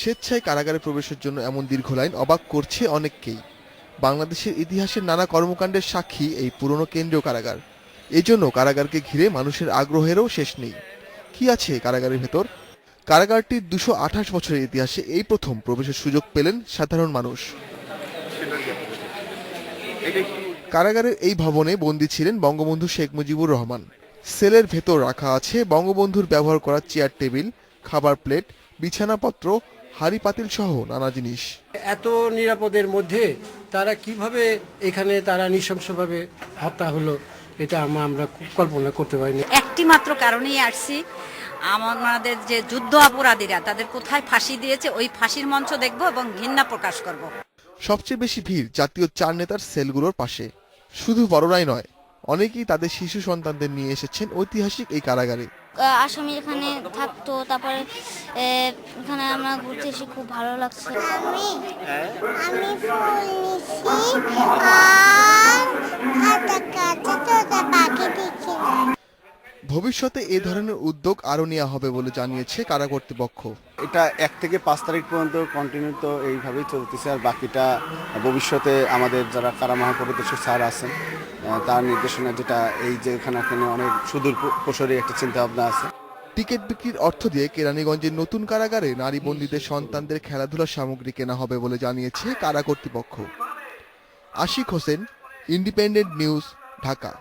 স্বেচ্ছায় কারাগারে প্রবেশের জন্য এমন দীর্ঘ লাইন অবাক করছে অনেককেই। বাংলাদেশের ইতিহাসের নানা কর্মকাণ্ডের সাক্ষী এই পুরনো কেন্দ্রীয় কারাগার। এজন্য কারাগারকে ঘিরে মানুষের আগ্রহেরও শেষ নেই। কি আছে কারাগারের ভেতর? কারাগারটির দুশো আঠাশ বছরের ইতিহাসে এই প্রথম প্রবেশের সুযোগ পেলেন সাধারণ মানুষ। কারাগারের এই ভবনে বন্দী ছিলেন বঙ্গবন্ধু শেখ মুজিবুর রহমান। সেলের ভেতর রাখা আছে বঙ্গবন্ধুর ব্যবহার করা চেয়ার টেবিল, খাবার প্লেট, বিছানাপত্র হাড়ি পাতিল সহ নানা জিনিস। এত নিরাপদের মধ্যে তারা কীভাবে এখানে তারা নৃশংসভাবে হত্যা হলো এটা আমা- আমরা কল্পনা করতে পারিনি। একটি মাত্র কারণেই আসছি। আমাদের যে যুদ্ধ অপরাধীরা তাদের কোথায় ফাঁসি দিয়েছে ওই ফাঁসির মঞ্চ দেখব এবং ঘৃণা প্রকাশ করব। সবচেয়ে বেশি ভিড় জাতীয় চার নেতার সেলগুলোর পাশে। শুধু বড়রাই নয় অনেকেই তাদের শিশু সন্তানদের নিয়ে এসেছেন ঐতিহাসিক এই কারাগারে। আসামি এখানে থাকতো, তারপরে এখানে আমরা ঘুরতে এসে খুব ভালো লাগছে। আমি আমি ফুল নিছি ভবিষ্যতে এ ধরনের উদ্যোগ আরও নেওয়া হবে বলে জানিয়েছে কারা কর্তৃপক্ষ। এটা এক থেকে পাঁচ তারিখ পর্যন্ত কন্টিনিউ তো এইভাবেই চলতেছে আর বাকিটা ভবিষ্যতে আমাদের যারা কারা মহাপরিদর্শক স্যার আছেন তার নির্দেশনা যেটা এই যে এখানে এখানে অনেক সুদূর প্রসারী একটা চিন্তা ভাবনা আছে। টিকিট বিক্রির অর্থ দিয়ে কেরানীগঞ্জের নতুন কারাগারে নারী বন্দীদের সন্তানদের খেলাধুলার সামগ্রী কেনা হবে বলে জানিয়েছে কারা কর্তৃপক্ষ। Ashiq Hossain independent news Dhaka.